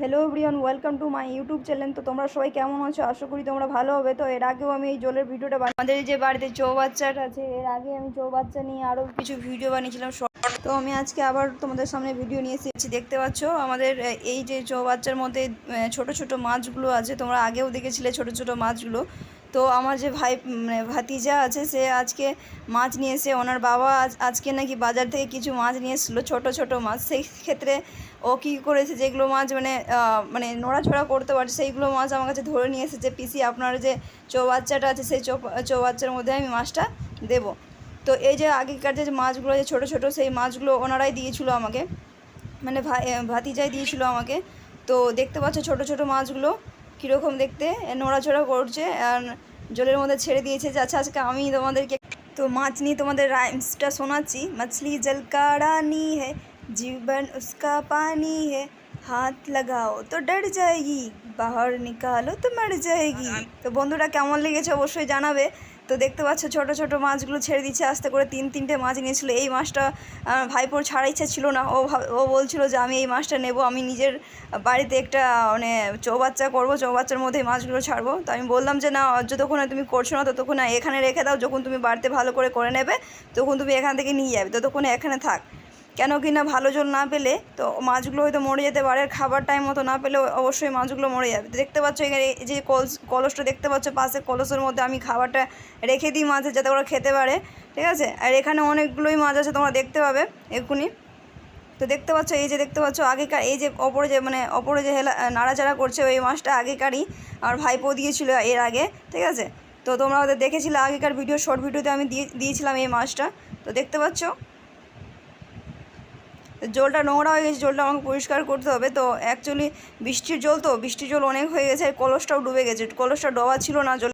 Hello everyone welcome to my YouTube channel তো তোমরা সবাই কেমন আছো? আশা করি তোমরা ভালো হবে। তো এর আগেও আমি এই জলের ভিডিওটা আমাদের যে বাড়িতে চৌ বাচ্চাটা আছে, এর আগে আমি চৌ বাচ্চা নিয়ে আরও কিছু ভিডিও বানিয়েছিলাম। তো আমি আজকে আবার তোমাদের সামনে ভিডিও নিয়ে এসেছি, দেখতে পাচ্ছ? আমাদের এই যে চৌবাচ্চার মধ্যে ছোট ছোট মাছগুলো আছে, তোমরা আগেও দেখেছিলে ছোট ছোট মাছগুলো। তো আমার যে ভাই মানে ভাতিজা আছে, সে আজকে মাছ নিয়ে এসে, ওনার বাবা আজ- আজকে নাকি বাজার থেকে কিছু মাছ নিয়ে এসেছিল, ছোটো ছোটো মাছ। সেই ক্ষেত্রে ও কী করেছে, যেগুলো মাছ মানে মানে নড়াচড়া করতে পারছে, সেইগুলো মাছ আমার কাছে ধরে নিয়ে এসেছে। পিসি, আপনার যে চৌবাচ্চাটা আছে, সেই চৌ চৌবাচ্চার মধ্যে আমি মাছটা দেবো। তো এই যে আগেকার যে মাছগুলো যে ছোটো ছোটো সেই মাছগুলো ওনারাই দিয়েছিল আমাকে। মানে ভাতিজাই দিয়েছিল আমাকে। তো দেখতে পাচ্ছ ছোট ছোট মাছগুলো কীরকম দেখতে? নড়াচড়া করছে আর জলের মধ্যে ছেড়ে দিয়েছে যে আচ্ছা আজকে আমি তোমাদেরকে তো মাছ নিয়ে তোমাদের রাইমসটা শোনাচ্ছি। মাছলি জলকারানি হে, জীবন উস্কা পানি হে। হাত লাগাও তো ডর যায়গি বাহার নিকালো তো মর যায়গি। তো বন্ধুরা কেমন লেগেছে অবশ্যই জানাবে। তো দেখতে পাচ্ছ ছোট ছোট মাছগুলো ছেড়ে দিচ্ছে আস্তে করে তিন তিনটে মাছ নিয়েছিল এই মাছটা ভাইপোর ছাড়া ইচ্ছা ছিল না। ও ও বলছিল যে আমি এই মাছটা নেব আমি নিজের বাড়িতে একটা মানে চৌবাচ্চা করব চৌবাচ্চার মধ্যে এই মাছগুলো ছাড়বো। তো আমি বললাম যে না যতক্ষণ তুমি করছ না ততক্ষণ এখানে রেখে দাও। যখন তুমি বাড়িতে ভালো করে করে নেবে তখন তুমি এখান থেকে নিয়ে যাবে ততক্ষণ এখানে থাক। কেন কি না ভালো জল না পেলে, তো মাছগুলো হয়তো মরে যেতে পারে, আর খাবার টাইম মতো না পেলে অবশ্যই মাছগুলো মরে যাবে। দেখতে পাচ্ছ এখানে এই যে কলস, কলসটা দেখতে পাচ্ছ পাশে, কলসের মধ্যে আমি খাবারটা রেখে দিই মাছের যাতে ওরা খেতে পারে, ঠিক আছে? আর এখানে অনেকগুলোই মাছ আছে, তোমরা দেখতে পাবে এক্ষুনি। তো দেখতে পাচ্ছ, এই যে দেখতে পাচ্ছ, আগেকার এই যে অপরে যে মানে অপরে যে হেলা নাড়াচাড়া করছে ওই মাছটা আগেকারই আমার ভাইপো দিয়েছিল এর আগে, ঠিক আছে? তো তোমরা ওদের দেখেছিলে আগেকার ভিডিও শর্ট ভিডিওতে আমি দিয়ে, দিয়েছিলাম এই মাছটা। তো দেখতে পাচ্ছ? জলটা নোংরা হয়ে গেছে, জলটা আমাকে পরিষ্কার করতে হবে। তো অ্যাকচুয়ালি বৃষ্টির জল তো, বৃষ্টির জল অনেক হয়ে গেছে কলসটাও ডুবে গেছে। কলসটা ডোবা ছিল না